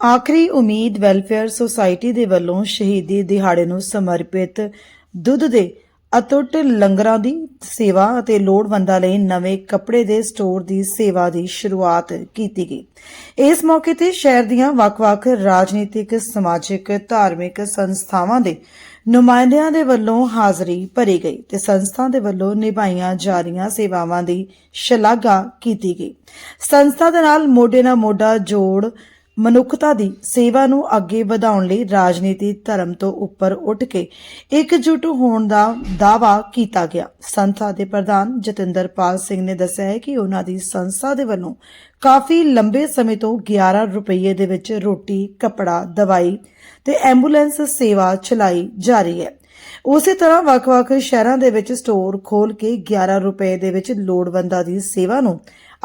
ਆਖਰੀ ਉਮੀਦ welfare society ਦੇ ਵੱਲੋਂ ਸ਼ਹੀਦੀ ਦਿਹਾੜੇ ਨੂੰ ਸਮਰਪਿਤ ਦੁੱਧ ਦੇ ਅਤੁੱਟ ਲੰਗਰਾਂ ਦੀ ਸੇਵਾ ਅਤੇ ਲੋੜਵੰਦਾਂ ਲਈ ਨਵੇਂ ਕੱਪੜੇ ਦੇ ਸਟੋਰ ਦੀ ਸੇਵਾ ਦੀ ਸ਼ੁਰੂਆਤ ਕੀਤੀ ਗਈ। ਇਸ ਮੌਕੇ ਤੇ ਸ਼ਹਿਰ ਦੀਆਂ ਵੱਖ-ਵੱਖ ਰਾਜਨੀਤਿਕ, ਸਮਾਜਿਕ, ਧਾਰਮਿਕ ਸੰਸਥਾਵਾਂ ਦੇ ਨੁਮਾਇੰਦਿਆਂ ਦੇ ਵੱਲੋਂ ਹਾਜ਼ਰੀ ਭਰੀ ਗਈ ਤੇ ਸੰਸਥਾ ਦੇ ਵੱਲੋਂ ਨਿਭਾਈਆਂ ਜਾ ਰਹੀਆਂ ਸੇਵਾਵਾਂ ਦੀ ਸ਼ਲਾਘਾ ਕੀਤੀ ਗਈ। ਸੰਸਥਾ ਦੇ ਨਾਲ ਮੋਢੇ ਨਾਲ ਮੋਢਾ ਜੋੜ ਮਨੁੱਖਤਾ ਦੀ ਸੇਵਾ ਨੂੰ ਅੱਗੇ ਵਧਾਉਣ ਲਈ ਰਾਜਨੀਤੀ ਧਰਮ ਤੋਂ ਉੱਪਰ ਉੱਠ ਕੇ ਇਕਜੁੱਟ ਹੋਣ ਦਾ ਦਾਅਵਾ ਕੀਤਾ ਗਿਆ। ਸੰਸਥਾ ਦੇ ਪ੍ਰਧਾਨ ਜਤਿੰਦਰਪਾਲ ਸਿੰਘ ਨੇ ਦੱਸਿਆ ਹੈ ਕਿ ਉਹਨਾਂ ਦੀ ਸੰਸਥਾ ਦੇ ਵੱਲੋਂ ਕਾਫੀ ਲੰਬੇ ਸਮੇਂ ਤੋਂ 11 ਰੁਪਏ ਦੇ ਵਿੱਚ ਰੋਟੀ, ਕੱਪੜਾ, ਦਵਾਈ ਤੇ ਐਂਬੂਲੈਂਸ ਸੇਵਾ ਚਲਾਈ ਜਾ ਰਹੀ ਹੈ। ਉਸੇ ਤਰ੍ਹਾਂ ਵੱਖ-ਵੱਖ ਸ਼ਹਿਰਾਂ ਦੇ ਵਿੱਚ ਸਟੋਰ ਖੋਲ ਕੇ 11 ਰੁਪਏ ਦੇ ਵਿੱਚ ਲੋੜਵੰਦਾਂ ਦੀ ਸੇਵਾ ਨੂੰ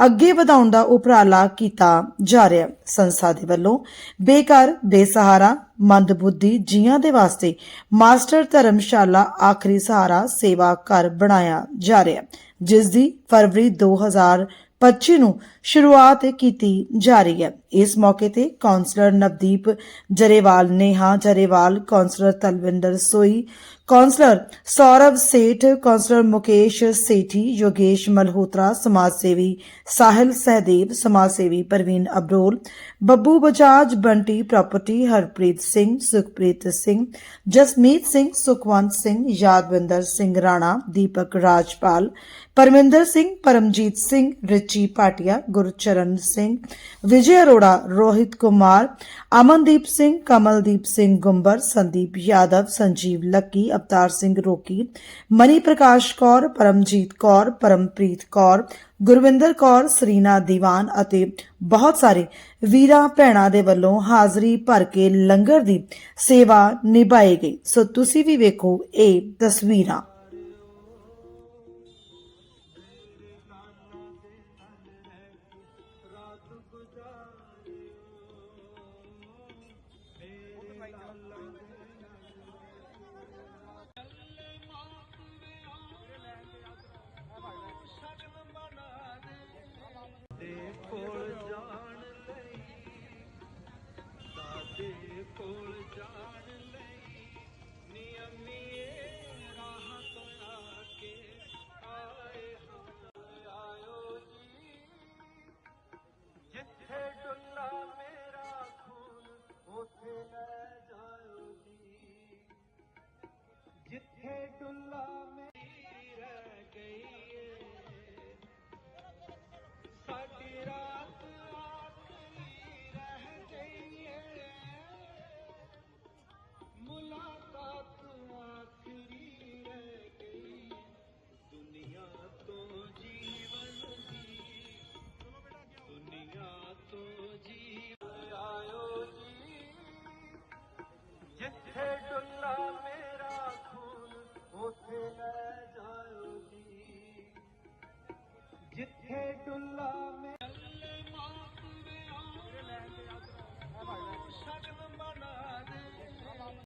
ਅੱਗੇ ਵਧਾਉਣ ਦਾ ਉਪਰਾਲਾ ਕੀਤਾ ਜਾ ਰਿਹਾ। ਹੈ ਸੰਸਥਾ ਦੇ ਵੱਲੋਂ ਬੇਕਾਰ ਬੇਸਹਾਰਾ, ਮੰਦਬੁੱਧੀ ਜੀਆਂ ਦੇ ਵਾਸਤੇ ਮਾਸਟਰ ਧਰਮਸ਼ਾਲਾ ਆਖਰੀ ਸਹਾਰਾ ਸੇਵਾ ਘਰ ਬਣਾਇਆ ਜਾ ਰਿਹਾ। ਹੈ ਜਿਸ ਦੀ ਫਰਵਰੀ 2025 ਨੂੰ ਸ਼ੁਰੂਆਤ ਕੀਤੀ ਜਾ ਰਹੀ ਹੈ। इस मौके ते councillor Navdeep Jarewal Neha Jarewal, councillor Talwinder Soi, councillor Saurabh Seth councillor Mukesh Sethi, Yogesh Malhotra समाज सेवी साहिल सहदेव समाज सेवी परवीन अबरोल, बब्बू बजाज, बंटी प्रॉपर्टी, हरप्रीत सिंह, सुखप्रीत सिंह, जसमीत सिंह, सुखवंत सिंह, यादविंदर सिंह राणा, दीपक राजपाल, परमिंदर सिंह, परमजीत सिंह, रिची पाटिया, गुरचरण सिंह, विजय अरो ਅਰੋੜਾ ਰੋਹਿਤ ਕੁਮਾਰ, ਅਮਨਦੀਪ ਸਿੰਘ, ਕਮਲਦੀਪ ਸਿੰਘ ਗੁੰਬਰ, ਸੰਦੀਪ ਯਾਦਵ, ਸੰਜੀਵ ਲੱਕੀ, ਅਵਤਾਰ ਸਿੰਘ ਰੋਕੀ ਮਨੀ ਪ੍ਰਕਾਸ਼ ਕੌਰ, ਪਰਮਜੀਤ ਕੌਰ, ਪਰਮਪ੍ਰੀਤ ਕੌਰ, ਗੁਰਵਿੰਦਰ ਕੌਰ, ਸਰੀਨਾ ਦੀਵਾਨ ਅਤੇ ਬਹੁਤ ਸਾਰੇ ਵੀਰਾਂ ਭੈਣਾਂ ਦੇ ਵੱਲੋਂ ਹਾਜ਼ਰੀ ਭਰ ਕੇ ਲੰਗਰ ਦੀ ਸੇਵਾ ਨਿਭਾਈ ਗਈ। ਸੋ ਤੁਸੀਂ ਵੀ ਵੇਖੋ ਇਹ ਤਸਵੀਰਾਂ।